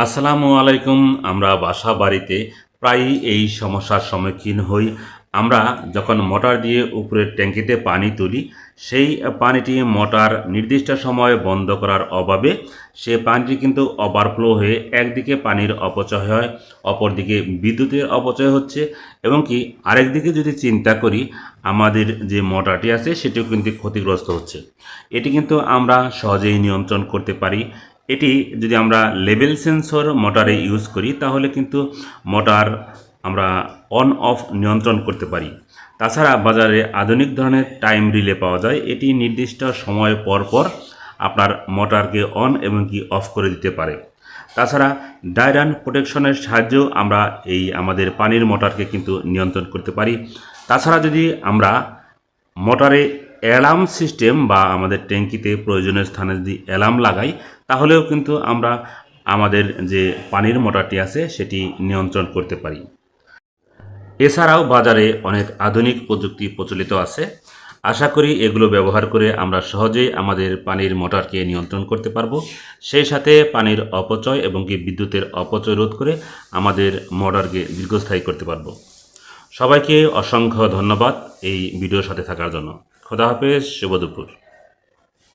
আসসালামু আলাইকুম, আমরা বাসা বাড়িতে প্রায়ই এই সমস্যার সম্মুখীন হই। আমরা যখন মোটর দিয়ে উপরের ট্যাঙ্কিতে পানি তুলি, সেই পানিটি মোটর নির্দিষ্ট সময় বন্ধ করার অভাবে সে পানিটি কিন্তু ওভারফ্লো হয়ে একদিকে পানির অপচয় হয়, অপরদিকে বিদ্যুতের অপচয় হচ্ছে এবং কি আরেকদিকে যদি চিন্তা করি, আমাদের যে মোটরটি আছে, সেটিও কিন্তু ক্ষতিগ্রস্ত হচ্ছে। এটি কিন্তু আমরা সহজেই নিয়ন্ত্রণ করতে পারি। এটি যদি আমরা লেভেল সেন্সর মোটরে ইউজ করি, তাহলে কিন্তু মোটর আমরা অন অফ নিয়ন্ত্রণ করতে পারি। তাছাড়া বাজারে আধুনিক ধরনের টাইম রিলে পাওয়া যায়। এটি নির্দিষ্ট সময় পর পর আপনার মোটরকে অন এবং কি অফ করে দিতে পারে। তাছাড়া ডায়রান প্রোটেকশনের সাহায্যেও আমরা এই আমাদের পানির মোটরকে কিন্তু নিয়ন্ত্রণ করতে পারি। তাছাড়া যদি আমরা মোটরে অ্যালার্ম সিস্টেম বা আমাদের ট্যাঙ্কিতে প্রয়োজনীয় স্থানে যদি অ্যালার্ম লাগাই, তাহলেও কিন্তু আমরা আমাদের যে পানির মোটরটি আছে সেটি নিয়ন্ত্রণ করতে পারি। এছাড়াও বাজারে অনেক আধুনিক প্রযুক্তি প্রচলিত আছে। আশা করি এগুলো ব্যবহার করে আমরা সহজেই আমাদের পানির মোটরকে নিয়ন্ত্রণ করতে পারব। সেই সাথে পানির অপচয় এবং কি বিদ্যুতের অপচয় রোধ করে আমাদের মোটরকে দীর্ঘস্থায়ী করতে পারব। সবাইকে অসংখ্য ধন্যবাদ এই ভিডিওর সাথে থাকার জন্য। খোদা হাফেজ শুভ দুপুর।